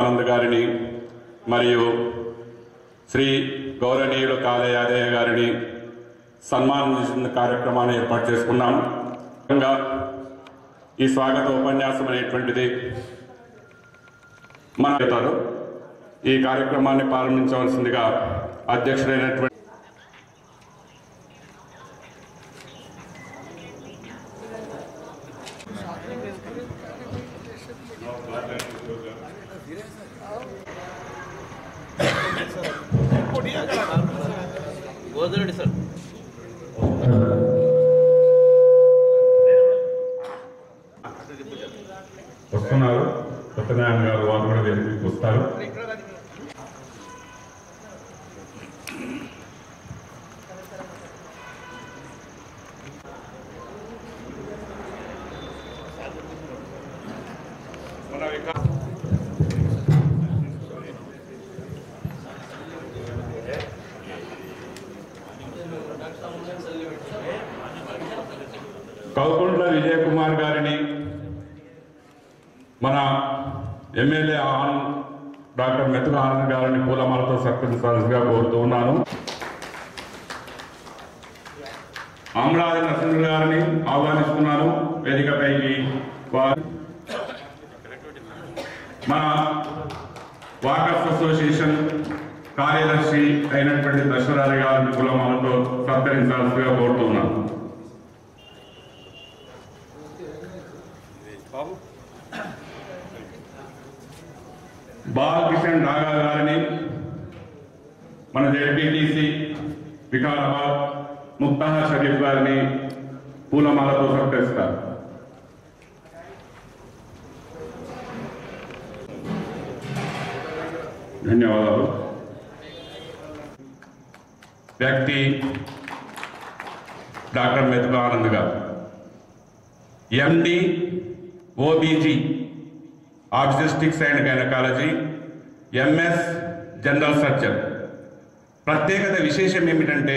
ఆనంద్ గారిని మరియు శ్రీ గౌరవనీయులు కాళే యాదయ్య గారిని సన్మానించిన కార్యక్రమాన్ని ఏర్పాటు చేసుకున్నాం. ఈ స్వాగత ఉపన్యాసం అనేటువంటిది మన ఈ కార్యక్రమాన్ని ప్రారంభించవలసిందిగా అధ్యక్షుడైనటువంటి వస్తున్నారు. సత్యనారాయణ గారు వారు కూడా వేదికకి వస్తారు కౌకుంట్ల విజయ్ కుమార్ గారిని మన ఎమ్మెల్యే ఆనంద్ డాక్టర్ గారిని పూలమాలతో సత్కరించాల్సిగా కోరుతూ ఉన్నాను. అమరావతి నరసింహ గారిని ఆహ్వానిస్తున్నాను. వేదికపైకి వారు. మన వాకర్స్ అసోసియేషన్ కార్యదర్శి అయినటువంటి దశరాధి గారిని పూలమాలతో సత్కరించాల్సిందిగా కోరుతున్నాను. బాలకిషన్ డాగా గారిని మన జడ్పీటీసీ వికారాబాద్ ముక్తాహా షరీఫ్ గారిని పూలమాలతో సత్కరిస్తారు ధన్యవాదాలు. వ్యక్తి doctor Methuku Anand garu. MD OBG obstetrics and gynaecology MS general surgeon. ప్రత్యేకత విశేషం ఏమిటంటే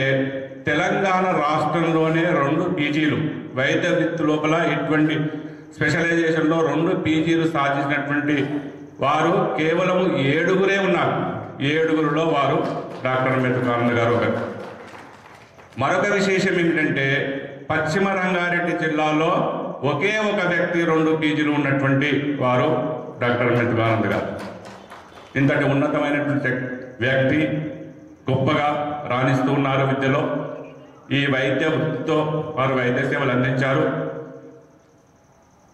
తెలంగాణ రాష్ట్రంలోనే రెండు పీజీలు వైద్య వృత్తి లోపల ఇటువంటి స్పెషలైజేషన్లో రెండు పీజీలు సాధించినటువంటి వారు కేవలం ఏడుగురే ఉన్నారు. ఏడుగురులో వారు డాక్టర్ మెతుకానంద్ గారు ఒకరు. మరొక విశేషం ఏమిటంటే పశ్చిమ రంగారెడ్డి జిల్లాలో ఒకే ఒక వ్యక్తి రెండు పీజీలు ఉన్నటువంటి వారు డాక్టర్ మెతుకానంద్ గారు ఇంతటి ఉన్నతమైనటువంటి వ్యక్తి గొప్పగా రాణిస్తూ ఉన్నారు విద్యలో. ఈ వైద్య వృత్తితో వారు వైద్య సేవలు అందించారు.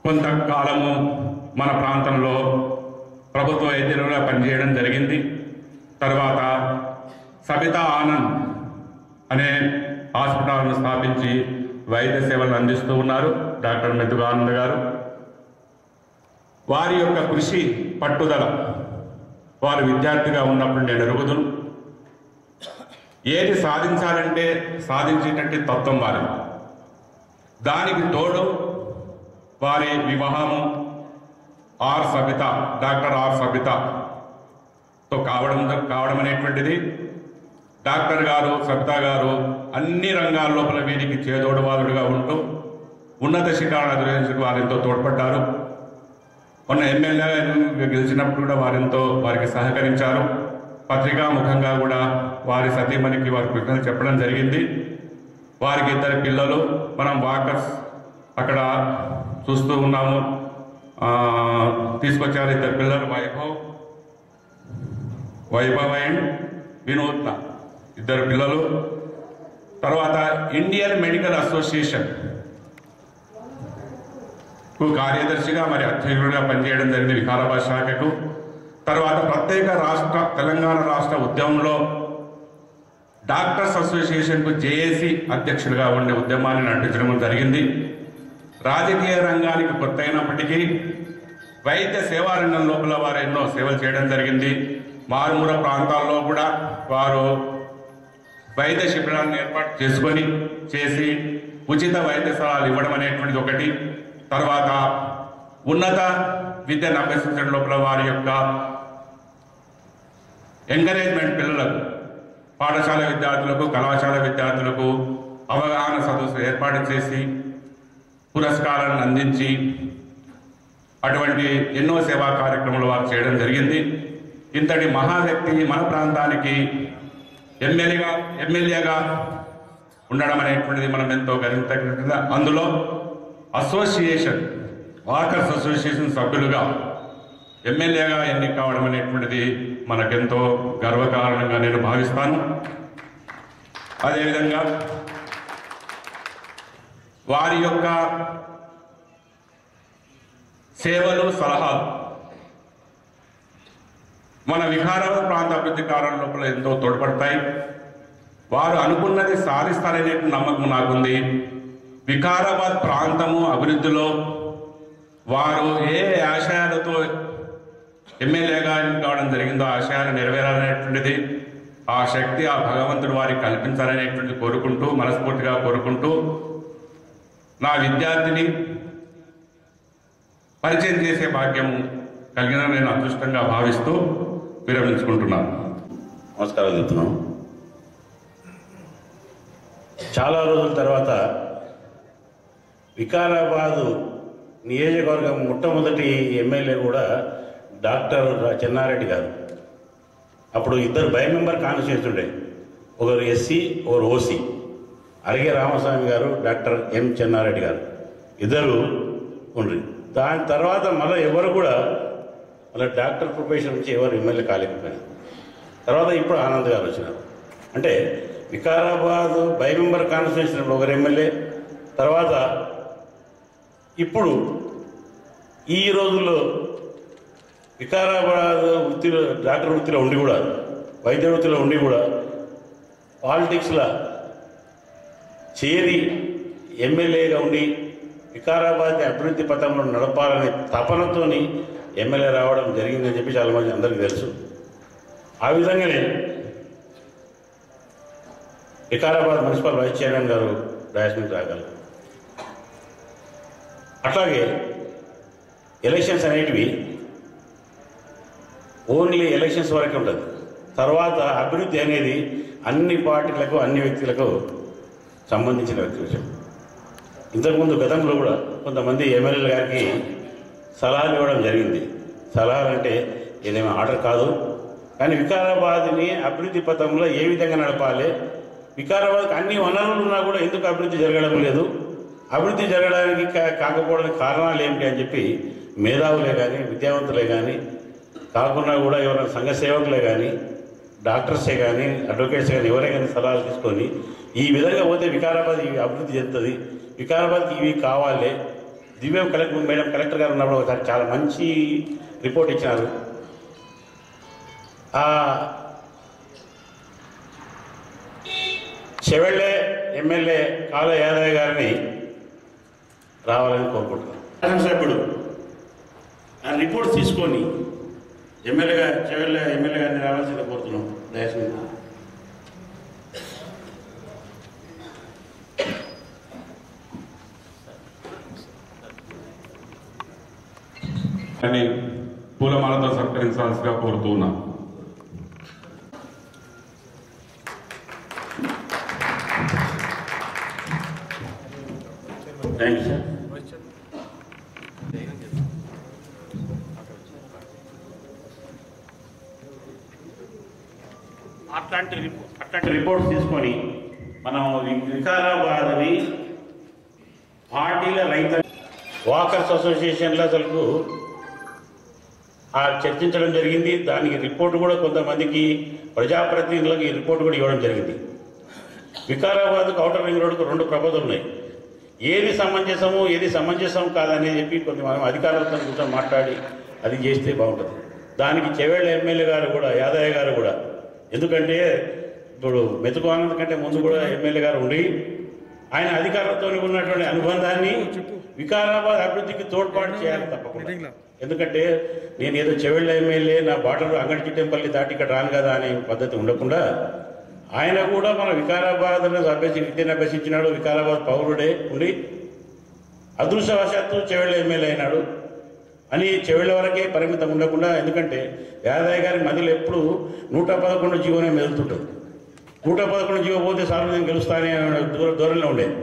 కొంతకాలము మన ప్రాంతంలో ప్రభుత్వ వైద్యులుగా పనిచేయడం జరిగింది. తర్వాత సబితా ఆనంద్ అనే హాస్పిటల్ను స్థాపించి వైద్య సేవలు అందిస్తూ ఉన్నారు డాక్టర్ మెతుగానంద్ గారు. వారి యొక్క కృషి పట్టుదల. వారు విద్యార్థిగా ఉన్నప్పుడు నేను ఎరుగుదును ఏది సాధించాలంటే సాధించేటట్టు తత్వం వారి దానికి తోడు వారి వివాహము ఆర్ సబిత డాక్టర్ ఆర్ సబితతో కావడం కావడం అనేటువంటిది. డాక్టర్ గారు సబిత గారు అన్ని రంగాల లోపల వీరికి చేదోడవాదుడుగా ఉంటూ ఉన్నత శిఖరాలను అధిరోహించడానికి వారెంతో తోడ్పడ్డారు. మొన్న ఎమ్మెల్యే గెలిచినప్పుడు కూడా వారితో వారికి సహకరించారు. పత్రికా ముఖంగా కూడా వారి సతీమణికి వారి కృతజ్ఞతలు చెప్పడం జరిగింది. వారికి ఇద్దరు పిల్లలు మనం వాకర్స్ అక్కడ చూస్తూ ఉన్నాము. తీసుకొచ్చారు ఇద్దరు పిల్లలు వైభవ్ వైభవ్ అండ్ వినూత్న ఇద్దరు పిల్లలు. తర్వాత ఇండియన్ మెడికల్ అసోసియేషన్ కార్యదర్శిగా మరి అధ్యక్షుడిగా పనిచేయడం జరిగింది వికారాబాద్ శాఖకు. తర్వాత ప్రత్యేక రాష్ట్ర తెలంగాణ రాష్ట్ర ఉద్యమంలో డాక్టర్స్ అసోసియేషన్కు జేఏసీ అధ్యక్షుడిగా ఉండే ఉద్యమాన్ని నడిపించడం జరిగింది. రాజకీయ రంగానికి కొత్త అయినప్పటికీ వైద్య సేవా రంగం లోపల వారు ఎన్నో సేవలు చేయడం జరిగింది. మారుమూల ప్రాంతాల్లో కూడా వారు వైద్య శిబిరాన్ని ఏర్పాటు చేసుకొని చేసి ఉచిత వైద్య సలహాలు ఇవ్వడం అనేటువంటిది ఒకటి. తర్వాత ఉన్నత విద్యను అభ్యసించడం లోపల వారి యొక్క ఎంకరేజ్మెంట్ పిల్లలకు పాఠశాల విద్యార్థులకు కళాశాల విద్యార్థులకు అవగాహన సదస్సు ఏర్పాటు చేసి పురస్కారాలను అందించి అటువంటి ఎన్నో సేవా కార్యక్రమాలు వారు చేయడం జరిగింది. ఇంతటి మహావ్యక్తి మన ప్రాంతానికి ఎమ్మెల్యేగా ఎమ్మెల్యేగా ఉండడం అనేటువంటిది మనం ఎంతో గర్వించదగ్గ అందులో అసోసియేషన్ వాకర్స్ అసోసియేషన్ సభ్యులుగా ఎమ్మెల్యేగా ఎన్నిక కావడం అనేటువంటిది మనకెంతో గర్వకారణంగా నేను భావిస్తాను. అదేవిధంగా వారి యొక్క సేవలు సలహాలు మన విహారాల ప్రాంత అభివృద్ధి కారణం లోపల ఎంతో తోడ్పడతాయి. వారు అనుకున్నది సాధిస్తారనే నమ్మకం నాకుంది. వికారాబాద్ ప్రాంతము అభివృద్ధిలో వారు ఏ ఆశయాలతో ఎమ్మెల్యేగా కావడం జరిగిందో ఆశయాలు నెరవేరాలనేటువంటిది ఆ శక్తి ఆ భగవంతుడు వారికి కల్పించాలనేటువంటి కోరుకుంటూ మనస్ఫూర్తిగా కోరుకుంటూ నా విద్యార్థిని పరిచయం చేసే భాగ్యం కలిగిన నేను అదృష్టంగా భావిస్తూ విరమించుకుంటున్నాను. నమస్కారం చెప్తున్నాం చాలా రోజుల తర్వాత వికారాబాదు నియోజకవర్గం మొట్టమొదటి ఎమ్మెల్యే కూడా డాక్టర్ చెన్నారెడ్డి గారు. అప్పుడు ఇద్దరు బై మెంబర్ కాన్స్టిట్యూన్స్ ఉండే ఒకరు ఎస్సీ ఒకరు ఓసీ. అరిగే రామస్వామి గారు డాక్టర్ ఎం చెన్నారెడ్డి గారు. ఇద్దరు ఉండ్రి. దాని తర్వాత మళ్ళీ ఎవరు కూడా మళ్ళీ డాక్టర్ ప్రొఫెషన్ నుంచి ఎవరు ఎమ్మెల్యే కాలేకపోయినారు. తర్వాత ఇప్పుడు ఆనంద్ గారు వచ్చినారు. అంటే వికారాబాద్ బై మెంబర్ కాన్స్టిట్యూషన్ ఒకరు ఎమ్మెల్యే తర్వాత ఇప్పుడు ఈ రోజుల్లో వికారాబాద్ వృత్తిలో డాక్టర్ వృత్తిలో ఉండి కూడా వైద్య వృత్తిలో ఉండి కూడా పాలిటిక్స్లో చేరి ఎమ్మెల్యేగా ఉండి వికారాబాద్ అభివృద్ధి పథంలో నడపాలనే తపనతోని ఎమ్మెల్యే రావడం జరిగిందని చెప్పి చాలామంది అందరికీ తెలుసు. ఆ విధంగానే వికారాబాద్ మున్సిపల్ వైస్ చైర్మన్ గారు డయాస్మిక్ రాగలరు. అట్లాగే ఎలక్షన్స్ అనేటివి ఓన్లీ ఎలక్షన్స్ వరకే ఉంటుంది తర్వాత అభివృద్ధి అనేది అన్ని పార్టీలకు అన్ని వ్యక్తులకు సంబంధించిన వ్యక్తి విషయం. ఇంతకుముందు గతంలో కూడా కొంతమంది ఎమ్మెల్యేల గారికి సలహాలు ఇవ్వడం జరిగింది. సలహాలు అంటే ఏదేమో ఆర్డర్ కాదు. కానీ వికారాబాద్ని అభివృద్ధి పథంలో ఏ విధంగా నడపాలి? వికారాబాద్కి అన్ని వనరులు ఉన్నా కూడా ఎందుకు అభివృద్ధి జరగడం లేదు? అభివృద్ధి జరగడానికి కా- కాకపోవడానికి కారణాలు ఏమిటి అని చెప్పి మేధావులే కానీ విద్యావంతులే కానీ కాకుండా కూడా ఎవరైనా సంఘ సేవకులే కానీ డాక్టర్సే కానీ అడ్వకేట్స్ కానీ ఎవరే కానీ సలహాలు తీసుకొని ఈ విధంగా పోతే వికారాబాద్ అభివృద్ధి చెందుతుంది. వికారాబాద్కి ఇవి కావాలి. దివ్యం కలెక్టర్ మేడం కలెక్టర్ గారు ఉన్నప్పుడు ఒకసారి చాలా మంచి రిపోర్ట్ ఇచ్చినారు. చెవెళ్ళే ఎమ్మెల్యే కాల యాదవ్ గారిని రావాలని కోరుకుంటున్నాను. శాసనసభ్యుడు ఆ రిపోర్ట్ తీసుకొని ఎమ్మెల్యేగా చెవెళ్ళే ఎమ్మెల్యే గారిని రావాల్సింది కోరుతున్నాం. దయచేసి. అని పూలమాలతో సత్కరించాల్సిగా కోరుతూ ఉన్నాను థ్యాంక్ యూ సార్ అట్లాంటి రిపో- అట్లాంటి రిపోర్ట్స్ తీసుకొని మనం వి- వికారాబాద్ని పార్టీల రైతు వాకర్స్ అసోసియేషన్లో అసలు ఆ చర్చించడం జరిగింది. దానికి రిపోర్ట్ కూడా కొంతమందికి ప్రజాప్రతినిధులకు ఈ రిపోర్ట్ కూడా ఇవ్వడం జరిగింది. వికారాబాద్ ఔటర్ రింగ్ రోడ్కు రెండు ప్రపోజల్ ఉన్నాయి. ఏది సమంజసము ఏది సమంజసం కాదని చెప్పి కొంత మనం అధికారులతో కూర్చొని మాట్లాడి అది చేస్తే బాగుంటుంది. దానికి చెవేళ్ళ ఎమ్మెల్యే గారు కూడా యాదయ్య గారు కూడా. ఎందుకంటే ఇప్పుడు మెతుకు ఆనంద్ కంటే ముందు కూడా ఎమ్మెల్యే గారు ఉండి ఆయన అధికారులతో ఉన్నటువంటి అనుబంధాన్ని వికారాబాద్ అభివృద్ధికి తోడ్పాటు చేయాలి తప్పకుండా. ఎందుకంటే నేను ఏదో చెవిళ్ళ ఎమ్మెల్యే నా బార్డర్ అంగడి చిట్టంపల్లి దాటి ఇక్కడ రాను కదా అనే పద్ధతి ఉండకుండా ఆయన కూడా మన వికారాబాద్ అభ్యర్థి విద్యను అభ్యసించినాడు. వికారాబాద్ పౌరుడే ఉండి అదృష్టవశాత్తు చెవిళ్ళ ఎమ్మెల్యే అయినాడు. అని చెవిళ్ళ వరకే పరిమితం ఉండకుండా ఎందుకంటే యాదయ్య గారి మధ్యలో ఎప్పుడు నూట పదకొండు జీవోనే మెదులుతుంటుంది. నూట పదకొండు జీవో పోతే సార్ నేను గెలుస్తానే దూర దూరంలో ఉండేది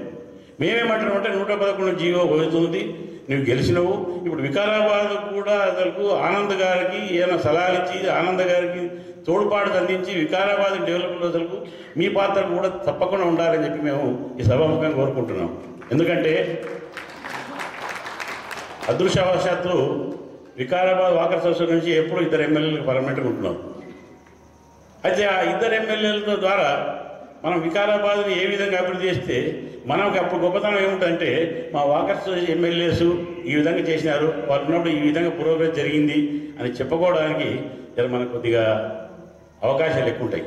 మేమేమంటున్నామంటే నూట పదకొండు జీవో పోతుంది నువ్వు గెలిచినవు. ఇప్పుడు వికారాబాద్ కూడా అసలు ఆనంద్ గారికి ఏమైనా సలహాలు ఇచ్చి ఆనంద్ గారికి తోడ్పాటు అందించి వికారాబాద్ డెవలప్మెంట్ అసలు మీ పాత్ర కూడా తప్పకుండా ఉండాలని చెప్పి మేము ఈ సభాముఖంగా కోరుకుంటున్నాం. ఎందుకంటే అదృశ్యవశాత్తు వికారాబాద్ వాకర్ సంస్థ నుంచి ఎప్పుడు ఇద్దరు ఎమ్మెల్యేలు పర్మనెంట్గా ఉంటున్నాం. అయితే ఆ ఇద్దరు ఎమ్మెల్యేలతో ద్వారా మనం వికారాబాద్ని ఏ విధంగా అభివృద్ధి చేస్తే మనకు అప్పుడు గొప్పతనం ఏమిటంటే మా వాకర్స్ ఎమ్మెల్యేస్ ఈ విధంగా చేసినారు వాళ్ళు ఉన్నప్పుడు ఈ విధంగా పురోగతి జరిగింది అని చెప్పుకోవడానికి మనకు కొద్దిగా అవకాశాలు ఎక్కువ ఉంటాయి.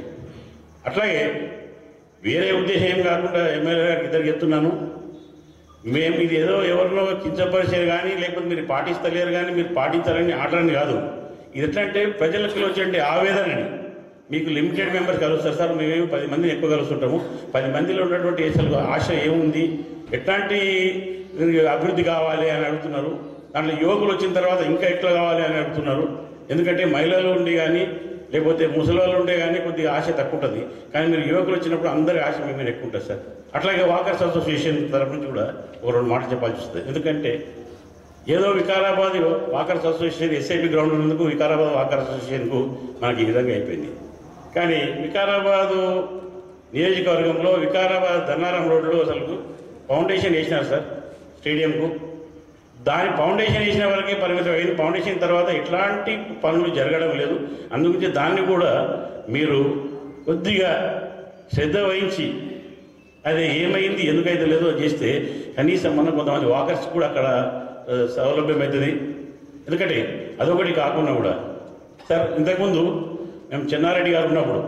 అట్లాగే వేరే ఉద్దేశం ఏం కాకుండా ఎమ్మెల్యే గారికి ఇద్దరికి చెప్తున్నాను. మేము ఇది ఏదో ఎవరినో కించపరిచారు కానీ లేకపోతే మీరు పాటిస్తలేరు కానీ మీరు పాటించాలని ఆటలని కాదు. ఇది ఎట్లా అంటే ప్రజలకు వచ్చే ఆవేదనని. మీకు లిమిటెడ్ మెంబర్స్ కలుస్తారు. సార్ మేమేమి పది మందిని ఎక్కువ కలుస్తుంటాము. పది మందిలో ఉన్నటువంటి అసలు ఆశ ఏముంది? ఎట్లాంటి అభివృద్ధి కావాలి అని అడుగుతున్నారు. దాంట్లో యువకులు వచ్చిన తర్వాత ఇంకా ఎట్లా కావాలి అని అడుగుతున్నారు. ఎందుకంటే మహిళలు ఉండి కానీ లేకపోతే ముసలివాళ్ళు ఉండే కానీ కొద్దిగా ఆశ తక్కువ ఉంటుంది. కానీ మీరు యువకులు వచ్చినప్పుడు అందరి ఆశ మీ మీద ఎక్కువ ఉంటుంది సార్. అట్లాగే వాకర్స్ అసోసియేషన్ తరఫు నుంచి కూడా ఒక రెండు మాటలు చెప్పాల్సి వస్తుంది. ఎందుకంటే ఏదో Vikarabad walkers association SIP ground ఉన్నందుకు వికారాబాద్ వాకర్ అసోసియేషన్కు మనకి ఈ విధంగా అయిపోయింది. కానీ వికారాబాదు నియోజకవర్గంలో వికారాబాద్ ధర్నారం రోడ్లో అసలు ఫౌండేషన్ వేసినారు సార్ స్టేడియంకు. దాని ఫౌండేషన్ వేసిన వరకే పరిమితం అయింది. ఫౌండేషన్ తర్వాత ఇట్లాంటి పనులు జరగడం లేదు. అందుగురించి దాన్ని కూడా మీరు కొద్దిగా శ్రద్ధ వహించి అది ఏమైంది ఎందుకైతే లేదో చేస్తే కనీసం మనం కొంతమంది వాకర్స్ కూడా అక్కడ సౌలభ్యం అవుతుంది ఎందుకంటే అదొకటి కాకుండా కూడా. సార్ ఇంతకుముందు మేము చెన్నారెడ్డి గారు ఉన్నప్పుడు.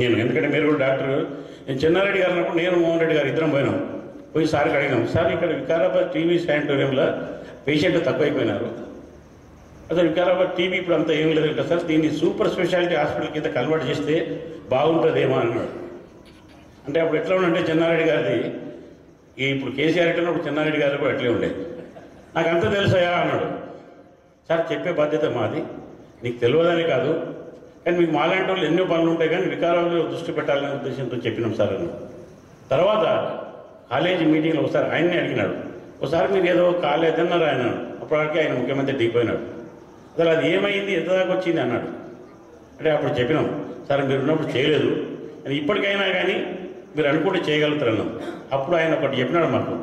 నేను ఎందుకంటే మీరు కూడా డాక్టర్. నేను చెన్నారెడ్డి గారు ఉన్నప్పుడు నేను మోహన్ రెడ్డి గారు ఇద్దరం పోయినాం. పోయి సార్కి అడిగినాం సార్ ఇక్కడ వికారాబాద్ టీవీ శానిటోరియంలో పేషెంట్లు తక్కువైపోయినారు. అసలు వికారాబాద్ టీవీ ఇప్పుడు అంతా ఏం లేదు కదా సార్ దీన్ని సూపర్ స్పెషాలిటీ హాస్పిటల్ కింద కన్వర్ట్ చేస్తే బాగుంటుందేమో అన్నాడు. అంటే అప్పుడు ఎట్లా ఉండంటే చెన్నారెడ్డి గారిది ఈ ఇప్పుడు కేసీఆర్ ఎట్లా ఇప్పుడు చెన్నారెడ్డి గారు కూడా అట్లే ఉండే. నాకు అంత తెలుసాయా అన్నాడు. సార్ చెప్పే బాధ్యత మాది. నీకు తెలియదని కాదు. కానీ మీకు మాలాంటి వాళ్ళు ఎన్నో పనులు ఉంటాయి కానీ వికారాబాద్లో దృష్టి పెట్టాలనే ఉద్దేశంతో చెప్పినాం సార్ అని. తర్వాత కాలేజీ మీటింగ్లో ఒకసారి ఆయన్నే అడిగినాడు. ఒకసారి మీరు ఏదో కాలేదన్నారు అన్నారు ఆయన. అప్పటివరకు ఆయన ముఖ్యమంత్రి దిగిపోయినాడు. అసలు అది ఏమైంది? ఎంత దాకా వచ్చింది? అన్నాడు. అంటే అప్పుడు చెప్పినాం. సార్ మీరు ఉన్నప్పుడు చేయలేదు. అని ఇప్పటికైనా కానీ మీరు అనుకుంటే చేయగలుగుతారన్నాం. అప్పుడు ఆయన ఒకటి చెప్పినాడు మాకు.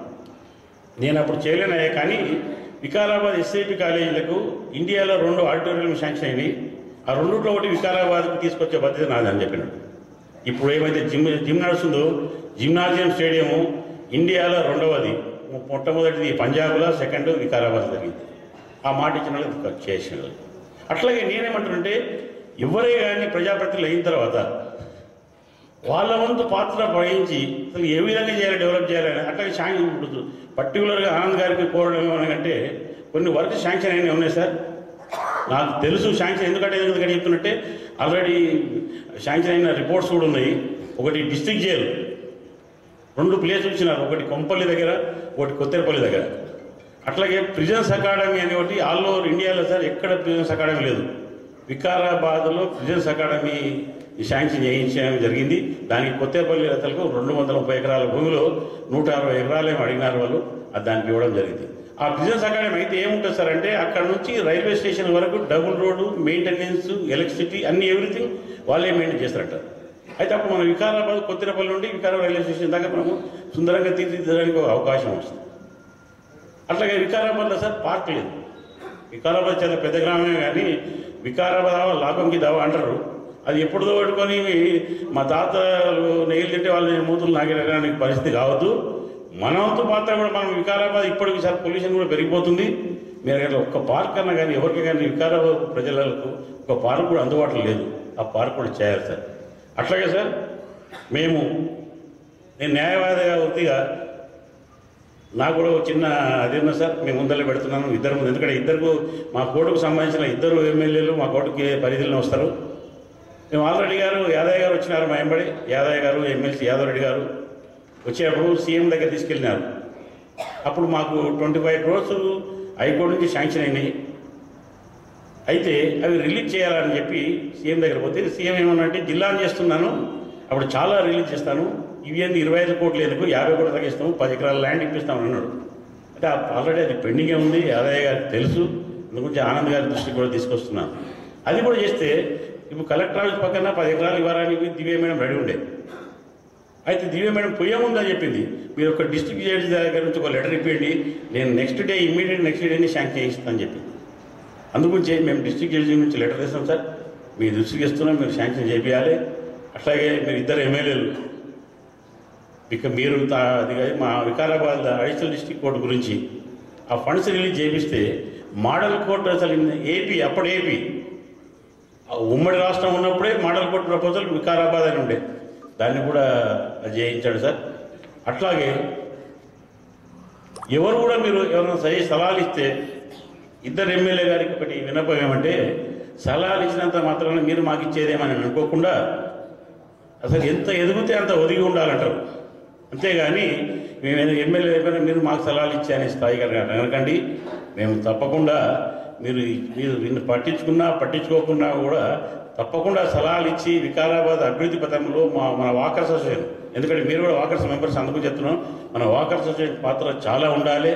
నేను అప్పుడు చేయలేనయ్యా కానీ వికారాబాద్ ఎస్ఐపి కాలేజీలకు ఇండియాలో రెండు ఆడిటోరియం శాంక్షన్ అయినాయి. ఆ రెండుట్లో ఒకటి వికారాబాద్కి తీసుకొచ్చే బాధ్యత నాదని చెప్పినాడు ఇప్పుడు ఏమైతే జిమ్ జిమ్ నడుస్తుందో జిమ్నాజియం స్టేడియము ఇండియాలో రెండవది మొట్టమొదటిది పంజాబ్లో సెకండ్ వికారాబాద్ జరిగింది. ఆ మాట ఇచ్చిన వాళ్ళకి చేసిన వాళ్ళు. అట్లాగే నేనేమంటానంటే ఎవరే కానీ ప్రజాప్రతినిధులు అయిన తర్వాత వాళ్ళ వంతు పాత్ర వహించి అసలు ఏ విధంగా చేయాలి డెవలప్ చేయాలని అట్లాగే శాంక్షన్ ఇప్పుడు పర్టికులర్గా ఆనంద్ గారికి కోరడం ఏమనగంటే కొన్ని వర్క్ శాంక్షన్ అయినా ఉన్నాయి సార్. నాకు తెలుసు శాంక్షన్ ఎందుకంటే ఎందుకంటే చెప్తున్నట్టే ఆల్రెడీ శాంక్షన్ అయిన రిపోర్ట్స్ కూడా ఉన్నాయి. ఒకటి డిస్ట్రిక్ట్ జైలు రెండు ప్లేస్ ఇచ్చినారు ఒకటి కొంపల్లి దగ్గర ఒకటి కొత్తేపల్లి దగ్గర. అట్లాగే ప్రిజన్స్ అకాడమీ అని ఒకటి ఆల్ ఓవర్ ఇండియాలో సార్ ఎక్కడ ప్రిజన్స్ అకాడమీ లేదు. వికారాబాద్లో ప్రిజన్స్ అకాడమీ శాంక్షన్ చేయించడం జరిగింది. దానికి కొత్తేపల్లి రైతులకు రెండు వందల ముప్పై ఎకరాల భూమిలో నూట అరవై ఎకరాలు ఏమో అడిగినారు వాళ్ళు. అది దానికి ఇవ్వడం జరిగింది. ఆ బిజినెస్ అకాడమీ అయితే ఏముంటుంది సార్ అంటే అక్కడ నుంచి రైల్వే స్టేషన్ వరకు డబుల్ రోడ్డు మెయింటెనెన్స్ ఎలక్ట్రిసిటీ అన్ని ఎవ్రీథింగ్ వాళ్ళే మెయింటైన్ చేస్తారట. అయితే అప్పుడు మనం వికారాబాద్ కొత్తిరపల్లి నుండి వికారాబాద్ రైల్వే స్టేషన్ దాకా మనము సుందరంగా తీర్చిదిద్దడానికి ఒక అవకాశం వస్తుంది. అట్లాగే వికారాబాద్లో సార్ పార్క్ లేదు. వికారాబాద్ చాలా పెద్ద గ్రామమే కానీ వికారాబాద్ లాభంకి దావా అంటారు. అది ఎప్పుడుదో పట్టుకొని మా తాతలు నెయ్యిలు తింటే వాళ్ళ మూతులు నాగడానికి పరిస్థితి కావద్దు. మనతో మాత్రం కూడా మనం వికారాబాద్ ఇప్పటికి సార్ పొల్యూషన్ కూడా పెరిగిపోతుంది. మీరు అట్లా ఒక్క పార్క్ అన్నా కానీ ఎవరికి కానీ వికారాబాద్ ప్రజలకు ఒక పార్క్ కూడా అందుబాటులో లేదు. ఆ పార్క్ కూడా చేయాలి సార్. అట్లాగే సార్ మేము నేను న్యాయవాదిగా వృత్తిగా నాకు కూడా ఒక చిన్న అది ఉన్నా సార్ మేము ముందరే పెడుతున్నాను ఇద్దరు ముందు. ఎందుకంటే ఇద్దరు మా కోర్టుకు సంబంధించిన ఇద్దరు ఎమ్మెల్యేలు మా కోర్టుకి పరిధిలో వస్తారు. మేము ఆల్రెడీ గారు యాదయ్య గారు వచ్చినారు మా ఎంబడి యాదయ్య గారు ఎమ్మెల్సీ యాదవ్ రెడ్డి గారు. వచ్చేటప్పుడు సీఎం దగ్గర తీసుకెళ్ళినారు. అప్పుడు మాకు twenty five crores high court నుంచి శాంక్షన్ అయినాయి. అయితే అవి రిలీజ్ చేయాలని చెప్పి సీఎం దగ్గర పోతే సీఎం ఏమన్నంటే జిల్లా చేస్తున్నాను అప్పుడు చాలా రిలీజ్ చేస్తాను. ఇవి ఏంది ఇరవై ఐదు కోట్లు ఎందుకు? యాభై కోట్లు తగ్గిస్తాము పది ఎకరాల ల్యాండ్ ఇప్పిస్తామని అన్నాడు. అంటే ఆల్రెడీ అది పెండింగే ఉంది ఆదాయ గారికి తెలుసు. అందుగురించి ఆనంద్ గారి దృష్టికి కూడా తీసుకొస్తున్నాను. అది కూడా చేస్తే ఇప్పుడు కలెక్టర్ ఆఫీస్ పక్కన పది ఎకరాలు ఇవ్వడానికి దివ్య మేడం రెడీ ఉండేది అయితే దివ్య మేడం ఉందని చెప్పింది. మీరు ఒక డిస్ట్రిక్ట్ జడ్జి దగ్గర నుంచి ఒక లెటర్ ఇప్పిండి నేను నెక్స్ట్ డే ఇమ్మీడియట్ నెక్స్ట్ డేని శాంక్షన్ చేయిస్తానని చెప్పింది. అందుగురించి మేము డిస్ట్రిక్ట్ జడ్జి నుంచి లెటర్ ఇస్తాం సార్. మీ దృష్టికి ఇస్తున్నాం మీరు శాంక్షన్ చేయాలి అట్లాగే మీరు ఇద్దరు ఎమ్మెల్యేలు. ఇక మీరు అది మా వికారాబాద్ అడిషనల్ డిస్ట్రిక్ట్ కోర్టు గురించి ఆ ఫండ్స్ రిలీజ్ చేపిస్తే మోడల్ కోర్టు అసలు ఏపీ అప్పుడు ఏపీ. ఆ ఉమ్మడి రాష్ట్రం ఉన్నప్పుడే మోడల్ కోర్టు ప్రపోజల్ వికారాబాద్ అని ఉండే. దాన్ని కూడా చేయించాడు సార్. అట్లాగే ఎవరు కూడా మీరు ఎవరైనా సరి సలహాలు ఇస్తే ఇద్దరు ఎమ్మెల్యే గారికి ఒకటి వినపం ఏమంటే సలహాలు ఇచ్చినంత మాత్రాన మీరు మాకు ఇచ్చేదేమని అనుకోకుండా అసలు ఎంత ఎదిగితే అంత ఒదిగి ఉండాలంటారు. అంతేగాని మేము ఎమ్మెల్యే అయిపోయినా మీరు మాకు సలహాలు ఇచ్చే అనే స్థాయి కనుక అనకండి మేము తప్పకుండా మీరు మీరు నిన్ను పట్టించుకున్నా పట్టించుకోకున్నా కూడా తప్పకుండా సలహాలు ఇచ్చి వికారాబాద్ అభివృద్ధి పథంలో మా మన వాకర్స్ అసోసియేషన్ ఎందుకంటే మీరు కూడా వాకర్స్ మెంబర్స్ అందుకు చెప్తున్నాం. మన వాకర్స్ అసోసియేషన్ పాత్ర చాలా ఉండాలి.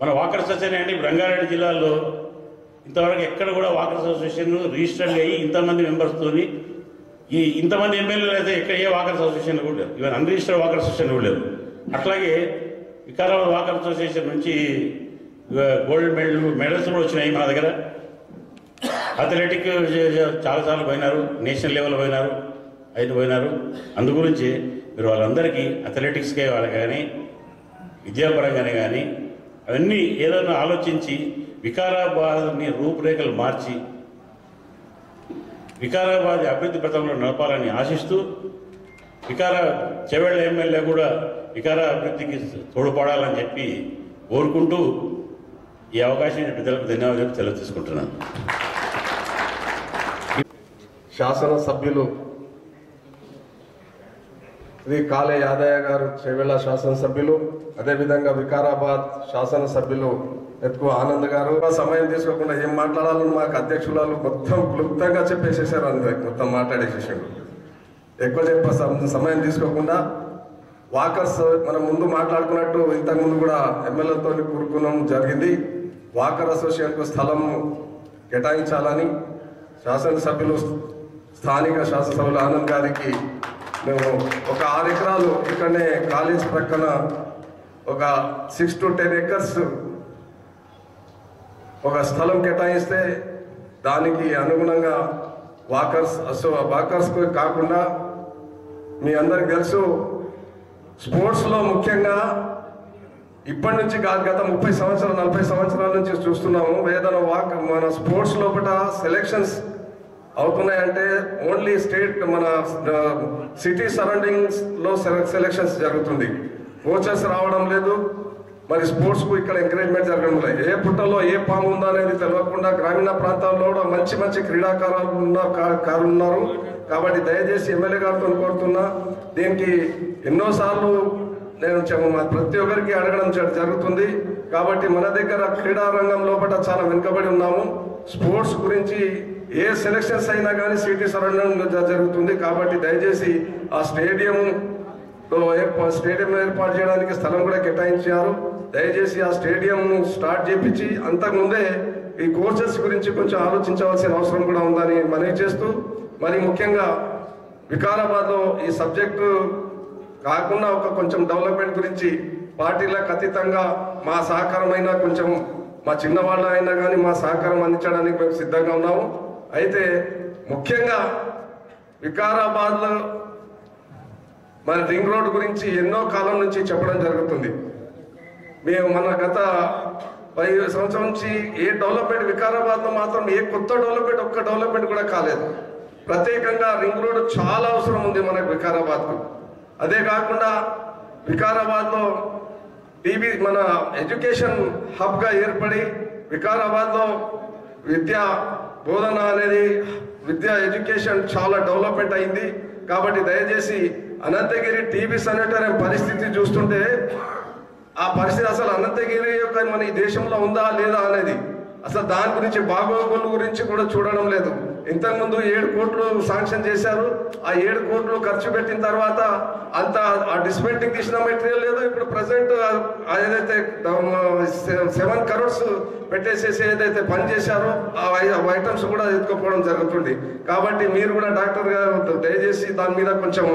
మన వాకర్స్ అసోసియేషన్ అంటే ఇప్పుడు రంగారెడ్డి జిల్లాలో ఇంతవరకు ఎక్కడ కూడా వాకర్స్ అసోసియేషన్ రిజిస్టర్డ్ అయ్యి ఇంతమంది మెంబర్స్తోని ఈ ఇంతమంది ఎమ్మెల్యేలు అయితే ఎక్కడ ఏ వాకర్స్ అసోసియేషన్ కూడా లేదు ఇవన్నీ అన్రిజిస్టర్డ్ వాకర్ అసోసియేషన్ కూడా లేరు అట్లాగే వికారాబాద్ వాకర్ అసోసియేషన్ నుంచి గోల్డ్ మెడల్ మెడల్స్ కూడా వచ్చినాయి మా దగ్గర. అథ్లెటిక్ uh, చాలాసార్లు పోయినారు నేషనల్ లెవెల్ పోయినారు అయితే పోయినారు. అందు గురించి మీరు వాళ్ళందరికీ అథ్లెటిక్స్కే వాళ్ళకి కానీ విద్యాపరంగానే కానీ అవన్నీ ఏదైనా ఆలోచించి వికారాబాద్ని రూపురేఖలు మార్చి వికారాబాద్ అభివృద్ధి పథంలో నడపాలని ఆశిస్తూ వికార చెవెళ్ళ ఎమ్మెల్యే కూడా వికార అభివృద్ధికి తోడ్పడాలని చెప్పి కోరుకుంటూ ఈ అవకాశం పెద్దలకు ధన్యవాదాలు తెలియ తీసుకుంటున్నాను. శాసనసభ్యులు. శ్రీ కాలే యాదయ్య గారు చేవెళ్ళ శాసనసభ్యులు అదేవిధంగా వికారాబాద్ శాసనసభ్యులు ఎక్కువ ఆనంద్ గారు. సమయం తీసుకోకుండా ఏం మాట్లాడాలని మాకు అధ్యక్షురాలు మొత్తం క్లుప్తంగా చెప్పేసేసారు. అందరికి మొత్తం మాట్లాడేసేసాడు ఎక్కువ చెప్ప సమయం తీసుకోకుండా వాకర్స్ మనం ముందు మాట్లాడుకున్నట్టు ఇంతకుముందు కూడా ఎమ్మెల్యేలతో కూరుకున్నాం జరిగింది. వాకర్ అసోసియేషన్కు స్థలం కేటాయించాలని శాసనసభ్యులు స్థానిక శాసనసభ్యులు ఆనంద్ గారికి మేము ఒక ఆరు ఎకరాలు ఇక్కడనే కాలేజ్ ప్రక్కన ఒక సిక్స్ టు టెన్ ఎకర్స్ ఒక స్థలం కేటాయిస్తే దానికి అనుగుణంగా వాకర్స్ అసో వాకర్స్ కాకుండా మీ అందరికి తెలుసు స్పోర్ట్స్లో ముఖ్యంగా ఇప్పటి నుంచి కాదు గత ముప్పై సంవత్సరాలు నలభై సంవత్సరాల నుంచి చూస్తున్నాము. ఏదైనా వాక్ మన స్పోర్ట్స్ లోపల సెలెక్షన్స్ అవుతున్నాయంటే ఓన్లీ స్టేట్ మన సిటీ సరౌండింగ్స్లో సెలెక్షన్స్ జరుగుతుంది. కోచెస్ రావడం లేదు. మరి స్పోర్ట్స్కు ఇక్కడ ఎంకరేజ్మెంట్ జరగడం లేదు. ఏ పుట్టలో ఏ పాము ఉందా అనేది తెలియకుండా గ్రామీణ ప్రాంతాల్లో కూడా మంచి మంచి క్రీడాకారులు ఉన్నారు కారు కారులు ఉన్నారు. కాబట్టి దయచేసి ఎమ్మెల్యే గారితో కోరుతున్నా దీనికి ఎన్నోసార్లు నేను చె- ప్రతి ఒక్కరికి అడగడం జరుగుతుంది. కాబట్టి మన దగ్గర క్రీడా రంగం లోపల చాలా వెనుకబడి ఉన్నాము. స్పోర్ట్స్ గురించి ఏ సెలక్షన్స్ అయినా కానీ సిటీ సరౌండింగ్ జరుగుతుంది. కాబట్టి దయచేసి ఆ స్టేడియం స్టేడియం ఏర్పాటు చేయడానికి స్థలం కూడా కేటాయించారు. దయచేసి ఆ స్టేడియంను స్టార్ట్ చేపించి అంతకుముందే ఈ కోర్సెస్ గురించి కొంచెం ఆలోచించవలసిన అవసరం కూడా ఉందని మనవి చేస్తూ మరి ముఖ్యంగా వికారాబాద్లో ఈ సబ్జెక్టు కాకుండా ఒక కొంచెం డెవలప్మెంట్ గురించి పార్టీలకు అతీతంగా మా సహకారమైనా కొంచెం మా చిన్నవాళ్ళు అయినా కానీ మా సహకారం అందించడానికి మేము సిద్ధంగా ఉన్నాము. అయితే ముఖ్యంగా వికారాబాద్లో మన రింగ్ రోడ్ గురించి ఎన్నో కాలం నుంచి చెప్పడం జరుగుతుంది. మేము మన గత పది సంవత్సరం నుంచి ఏ డెవలప్మెంట్ వికారాబాద్లో మాత్రం ఏ కొత్త డెవలప్మెంట్ ఒక్క డెవలప్మెంట్ కూడా కాలేదు. ప్రత్యేకంగా రింగ్ రోడ్ చాలా అవసరం ఉంది మనకు వికారాబాద్కు. అదే కాకుండా వికారాబాద్లో టీవీ మన ఎడ్యుకేషన్ హబ్గా ఏర్పడి వికారాబాద్లో విద్యా బోధన అనేది విద్యా ఎడ్యుకేషన్ చాలా డెవలప్మెంట్ అయింది. కాబట్టి దయచేసి అనంతగిరి టీవీ సెనేటోరియం పరిస్థితి చూస్తుంటే ఆ పరిస్థితి అసలు అనంతగిరి యొక్క మన ఈ దేశంలో ఉందా లేదా అనేది అసలు దాని గురించి బాగోగుల గురించి కూడా చూడడం లేదు. ఇంతకుముందు ఏడు కోట్లు శాంక్షన్ చేశారు. ఆ ఏడు కోట్లు ఖర్చు పెట్టిన తర్వాత అంత ఆ డిస్పెంటింగ్ తీసిన మెటీరియల్ లేదు. ఇప్పుడు ప్రజెంట్ ఏదైతే సెవెన్ కరోడ్స్ పెట్టేసేసి ఏదైతే పని చేశారో ఆ ఐటమ్స్ కూడా ఎత్తుకోపోవడం జరుగుతుంది. కాబట్టి మీరు కూడా డాక్టర్ గారు దయచేసి దాని మీద కొంచెం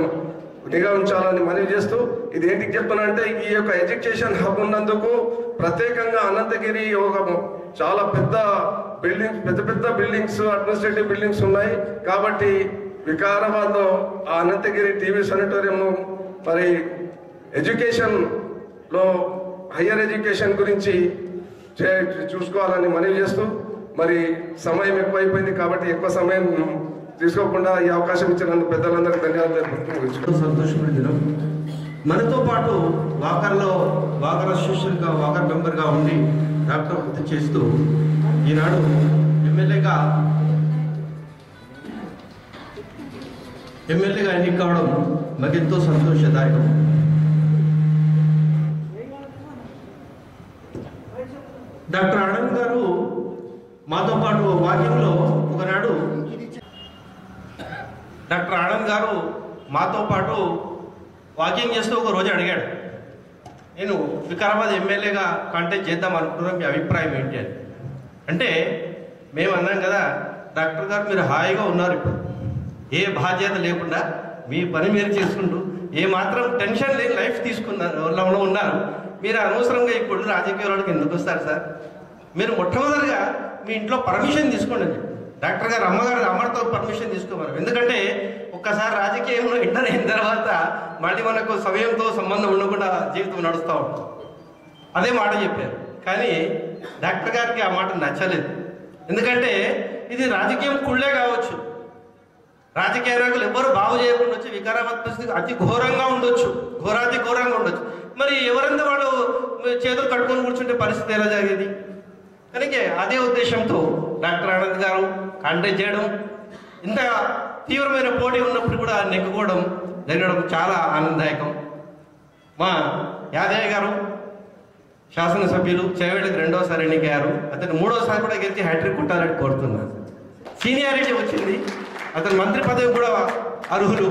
నిఘా ఉంచాలని మనవి చేస్తూ ఇది ఏంటికి చెప్తున్నానంటే ఈ యొక్క ఎడ్యుకేషన్ హబ్ ఉన్నందుకు ప్రత్యేకంగా అనంతగిరి ఒక చాలా పెద్ద బిల్డింగ్స్ పెద్ద పెద్ద బిల్డింగ్స్ అడ్మినిస్ట్రేటివ్ బిల్డింగ్స్ ఉన్నాయి. కాబట్టి వికారాబాద్లో ఆ అనంతగిరి టీవీ సానిటోరియం మరి ఎడ్యుకేషన్లో హయ్యర్ ఎడ్యుకేషన్ గురించి చే- చూసుకోవాలని మనవి చేస్తూ మరి సమయం ఎక్కువైపోయింది కాబట్టి ఎక్కువ సమయం తీసుకోకుండా ఈ అవకాశం ఇచ్చినందుకు పెద్దలందరికీ ధన్యవాదాలు సంతోషమైన దినం. మనతో పాటు వాకర్లో వాకర్ అసోసియేషన్గా వాకర్ మెంబర్గా ఉండి డాక్టర్ గుర్తు చేస్తూ ఈనాడు ఎమ్మెల్యేగా ఎమ్మెల్యేగా ఎన్నిక కావడం మాకెంతో సంతోషదాయకం. డాక్టర్ ఆనంద్ గారు మాతో పాటు వాక్యంలో ఒకనాడు డాక్టర్ ఆనంద్ గారు మాతో పాటు వాకింగ్ చేస్తూ ఒక రోజు అడిగాడు. నేను వికారాబాద్ ఎమ్మెల్యేగా కాంటాక్ట్ చేద్దాం అనుకుంటున్నాను మీ అభిప్రాయం ఏంటి అని. అంటే మేము అన్నాం కదా డాక్టర్ గారు మీరు హాయిగా ఉన్నారు ఇప్పుడు. ఏ బాధ్యత లేకుండా మీ పని మీరు చేసుకుంటూ ఏ మాత్రం టెన్షన్ లేని లైఫ్ తీసుకున్నారు లో ఉన్నారు. మీరు అనవసరంగా ఇప్పుడు రాజకీయాలకు ఎందుకు వస్తారు సార్? మీరు మొట్టమొదటిగా మీ ఇంట్లో పర్మిషన్ తీసుకోండి. డాక్టర్ గారు అమ్మగారు అమ్మతో పర్మిషన్ తీసుకోమన్నారు. ఎందుకంటే ఒక్కసారి రాజకీయంలో ఎంటర్ అయిన తర్వాత మళ్ళీ మనకు సమయంతో సంబంధం ఉండకుండా జీవితం నడుస్తూ ఉంటుంది అదే మాట చెప్పారు. కానీ డాక్టర్ గారికి ఆ మాట నచ్చలేదు. ఎందుకంటే ఇది రాజకీయం కుళ్ళే కావచ్చు. రాజకీయ నాయకులు ఎవ్వరు బాగు చేయకుండా వచ్చి వికారాబాద్ పరిస్థితి అతి ఘోరంగా ఉండొచ్చు. ఘోరాతి ఘోరంగా ఉండొచ్చు. మరి ఎవరంతా వాళ్ళు చేతులు కట్టుకొని కూర్చుంటే పరిస్థితి ఎలా జరిగేది? కనుక అదే ఉద్దేశంతో డాక్టర్ ఆనంద్ గారు కాంటాక్ట్ చేయడం ఇంత తీవ్రమైన పోటీ ఉన్నప్పుడు కూడా నెగ్గుకోవడం జరగడం చాలా ఆనందదాయకం. మా యాదయ్య గారు శాసనసభ్యులు చేవేళ్ళకి రెండోసారి ఎన్నికయ్యారు. అతను మూడోసారి కూడా గెలిచి హ్యాట్రిక్ కొట్టాలని కోరుతున్నాను సీనియారిటీ వచ్చింది. అతను మంత్రి పదవి కూడా అర్హులు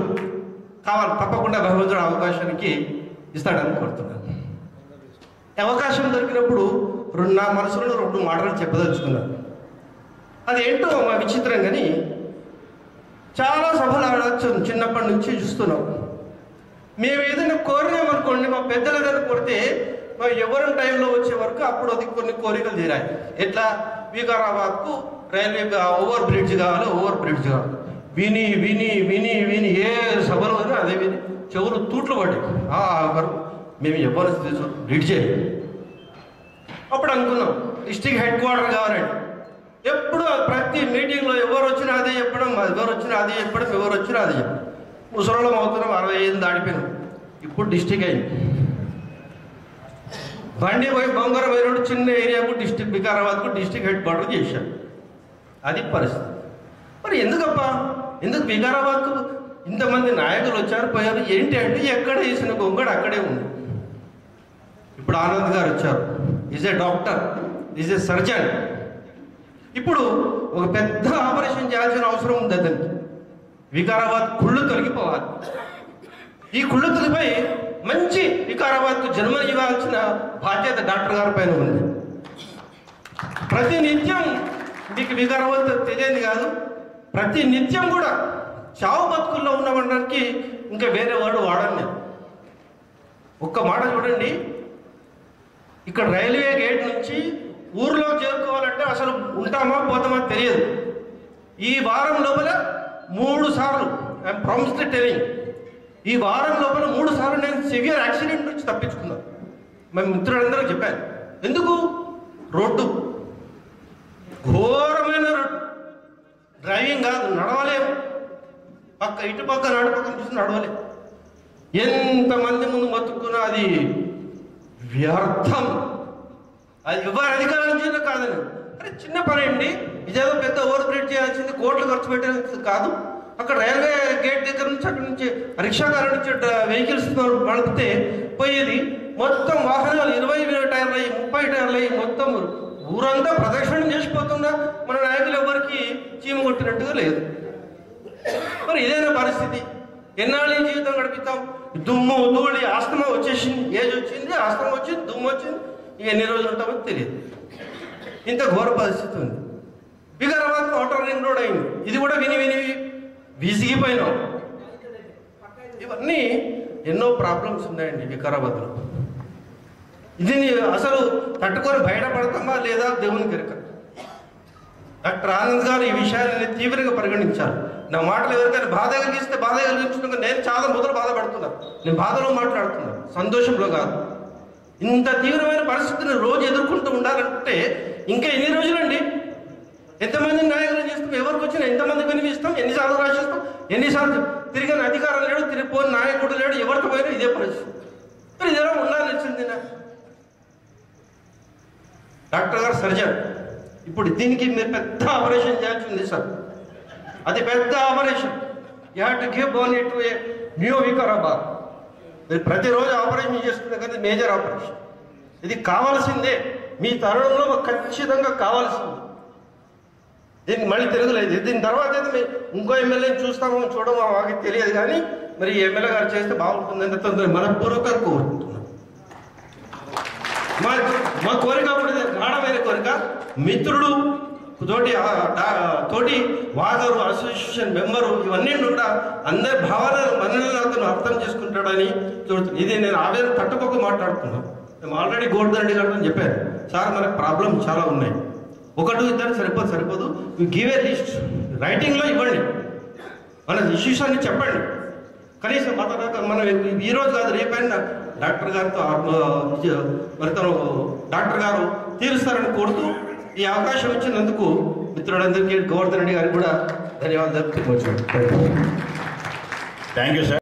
కావాలి తప్పకుండా భగవంతుడు అవకాశానికి ఇస్తాడని కోరుతున్నాను. అవకాశం దొరికినప్పుడు రెండు నా మనసులో రెండు మాటలు చెప్పదలుచుకున్నాను. అది ఏంటో మా విచిత్రం కానీ చాలా సభలు ఆడవచ్చు చిన్నప్పటి నుంచి చూస్తున్నాం. మేము ఏదైనా కోరినామనుకోండి మా పెద్దల దగ్గర కొడితే మా ఎవరి టైంలో వచ్చే వరకు అప్పుడు అది కొన్ని కోరికలు తీరాయి. ఎట్లా? వికారాబాద్కు రైల్వే ఓవర్ బ్రిడ్జ్ కావాలి ఓవర్ బ్రిడ్జ్ కావాలి. విని విని విని విని ఏ సభలో అయినా అదే విని చెవులు తూట్లు పడ్డాయి. ఆ మేము ఎవరు బ్రిడ్జ్. అప్పుడు అనుకున్నాం డిస్టిక్ హెడ్ క్వార్టర్ కావాలండి ఎప్పుడు ప్రతి మీటింగ్లో ఎవరు వచ్చినా అదే చెప్పడం ఎవరు వచ్చినా అదే చెప్పడం ఎవరు వచ్చినా అదే చెప్పడం. ముసలోళ్ళం అవుతున్నాం అరవై ఐదు దాటిపోయినాం. ఇప్పుడు డిస్టిక్ అయింది. బండి పోయి బొంగరం పోయినప్పుడు చిన్న ఏరియాకు డిస్టిక్ వికారాబాద్కు డిస్టిక్ హెడ్ క్వార్టర్ చేశారు. అది పరిస్థితి. మరి ఎందుకప్పా? ఎందుకు వికారాబాద్కు ఇంతమంది నాయకులు వచ్చారు పోయారు? ఏంటి అంటే ఎక్కడ వేసిన గొంగడు అక్కడే ఉంది. ఇప్పుడు ఆనంద్ గారు వచ్చారు. Is a doctor is a surgeon ఇప్పుడు ఒక పెద్ద ఆపరేషన్ చేయాల్సిన అవసరం ఉంది అతనికి. వికారాబాద్ కుళ్ళు తొలగిపోవాలి. ఈ కుళ్ళు తొలిపై మంచి వికారాబాద్కు జన్మ ఇవ్వాల్సిన బాధ్యత డాక్టర్ గారి పైన ఉంది. ప్రతి నిత్యం మీకు వికారాబాద్ తెలియదు కాదు ప్రతి నిత్యం కూడా చావు బతుకుల్లో ఉన్నవాడికి ఇంకా వేరే వాడు వాడండి ఒక్క మాట చూడండి. ఇక్కడ రైల్వే గేట్ నుంచి ఊర్లో చేరుకోవాలంటే అసలు ఉంటామా పోతామా తెలియదు. ఈ వారం లోపల మూడు సార్లు ఐఎమ్ ప్రామిస్డ్ టెలింగ్ ఈ వారం లోపల మూడు సార్లు నేను సివియర్ యాక్సిడెంట్ నుంచి తప్పించుకున్నాను మేము మిత్రులందరూ చెప్పాను ఎందుకు? రోడ్డు. ఘోరమైన రోడ్డు. డ్రైవింగ్ కాదు నడవలేము. పక్క ఇటు పక్క నాడు పక్క చూసి నడవలేము. ఎంతమంది ముందు బతుక్కున్నా అది వ్యర్థం. అది ఎవరు అధికారం చేయడం కాదని. అరే చిన్న పని అండి. ఇదేదో పెద్ద ఓవర్ బ్రిడ్జ్ చేయాల్సింది కోట్లు ఖర్చు పెట్టాల్సింది కాదు. అక్కడ రైల్వే గేట్ దగ్గర నుంచి అక్కడ నుంచి రిక్షాకారు నుంచి వెహికల్స్ నడిపితే పోయేది మొత్తం వాహనాలు ఇరవై వేల టైర్లు అయ్యి ముప్పై టైర్లు అయ్యి మొత్తం ఊరంతా ప్రదక్షిణం చేసిపోతుందా? మన నాయకులు ఎవరికి చీమ కొట్టినట్టుగా లేదు. మరి ఇదేనా పరిస్థితి? ఎన్నాళ్ళు జీవితం గడిపిస్తాం? దుమ్ము ధూళి ఆస్తమా వచ్చేసింది. ఏజ్ వచ్చింది ఆస్తమా వచ్చింది దుమ్ము వచ్చింది. ఇక ఎన్ని రోజులు ఉంటామో తెలియదు. ఇంత ఘోర పరిస్థితి ఉంది. వికారాబాద్ ఆటో రింగ్ రోడ్ అయింది. ఇది కూడా విని విని విసిగిపోయినాం ఇవన్నీ ఎన్నో ప్రాబ్లమ్స్ ఉన్నాయండి వికారాబాద్లో. ఇది అసలు తట్టుకొని బయటపడతామా లేదా దేవుని కెరక డాక్టర్ ఆనంద్ గారు ఈ విషయాన్ని తీవ్రంగా పరిగణించాలి నా మాటలు ఎవరికైనా బాధ కలిగిస్తే బాధ కలిగించడం నేను చాలా మొదలు బాధపడుతున్నాను నేను బాధలో మాట్లాడుతున్నాను సంతోషంలో కాదు. ఇంత తీవ్రమైన పరిస్థితిని రోజు ఎదుర్కొంటూ ఉండాలంటే ఇంకా ఎన్ని రోజులండి? ఎంతమంది నాయకులు చేస్తాం ఎవరికి వచ్చినా ఎంతమంది వినిపిస్తాం ఎన్నిసార్లు రాసిస్తాం? ఎన్నిసార్లు తిరిగిన అధికారం లేడు తిరిగి పోయిన నాయకుడు లేడు ఎవరితో పోయినా ఇదే పరిస్థితి. మరి ఇదేలా ఉండాలి వచ్చింది డాక్టర్ గారు సర్జన్ ఇప్పుడు దీనికి మీరు పెద్ద ఆపరేషన్ చేయాల్సి ఉంది సార్. అది పెద్ద operation. You have to give bone to a new Vikarabad. మీరు ప్రతిరోజు ఆపరేషన్ చేస్తున్న కదా మేజర్ ఆపరేషన్. ఇది కావాల్సిందే. మీ తరుణంలో ఖచ్చితంగా కావాల్సింది. దీనికి మళ్ళీ తిరగలేదు దీని తర్వాత అయితే మేము ఇంకో ఎమ్మెల్యేని చూస్తామో చూడమో మాకు తెలియదు కానీ మరి ఎమ్మెల్యే గారు చేస్తే బాగుంటుందని తొందర మనపూర్వకంగా కోరుకుంటున్నాం. మా మా కోరిక అప్పుడు గాఢమైన కోరిక మిత్రుడు తోటి తోటి వాదరు అసోసియేషన్ మెంబరు ఇవన్నీ కూడా అందరి భావాలను మనల్ని అతను అర్థం చేసుకుంటాడని చూడుతుంది. ఇది నేను ఆవేదన తట్టుకోక మాట్లాడుతున్నాను. మేము ఆల్రెడీ గోవర్ధన్ రెడ్డి గారు అని చెప్పాను సార్ మనకు ప్రాబ్లం చాలా ఉన్నాయి. ఒకటి ఇద్దరు సరిపోదు సరిపోదు. గివ్ ఏ లిస్ట్ రైటింగ్లో ఇవ్వండి. మన ఇష్యూస్ అని చెప్పండి. కనీసం మా తర్వాత మనం ఈరోజు కాదు రేపైనా డాక్టర్ గారితో ఆ, మరి తను డాక్టర్ గారు తీరుస్తారని కోరుతూ ఈ అవకాశం ఇచ్చినందుకు మిత్రులందరికీ గోవర్ధన్ రెడ్డి గారికి కూడా ధన్యవాదాలు. Thank you sir